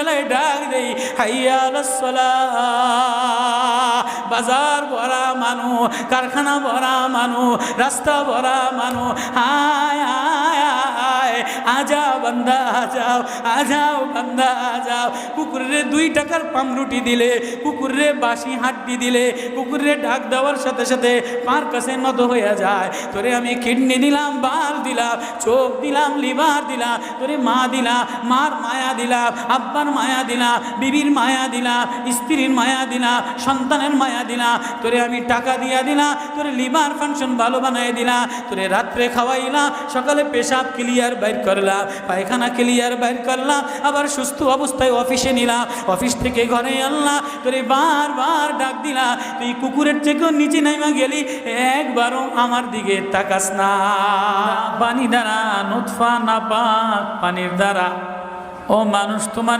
বেলায় ডাক দেই হাইয়া বাজার ভরা মানু কারখানা ভরা মানু রাস্তা ভরা মানু হায় আজা বান্দা আজাও আজাও বান্দা আজাও কুকুরে দুই টাকার পামরুটি দিলে কুকুরে বাসি হাড্ডি দিলে কুকুরে ডাক দেওয়ার সাথে সাথে পার কাছে নত হয়ে যায়। তোরে আমি কিডনি দিলাম বার দিলাম, চোখ দিলাম, লিভার দিলাম, তোরে মা দিলাম, মার মায়া দিলাম, আব্বার মায়া দিলাম, বিবির মায়া দিলাম, স্ত্রীর মায়া দিলাম, সন্তানের মায়া দিলাম, তোরে আমি টাকা দিয়া দিলাম, তোরে লিভার ফাংশন ভালো বানাই দিলাম, তোরে রাত্রে খাওয়াইলাম, সকালে পেশাব ক্লিয়ার বাইর করলাম, পায়খানা ক্লিয়ার বাইর করলাম, আবার সুস্থ অবস্থায় অফিসে নিলাম। অফিস থেকে ঘরে আনলাম, তোরে বারবার ডাক দিলাম, তুই কুকুরের থেকেও নিচে নাইমা গেলি, একবারও আমার দিকে তাকাস না। পানি দ্বারা নুৎফা না পানির দ্বারা। ও মানুষ তোমার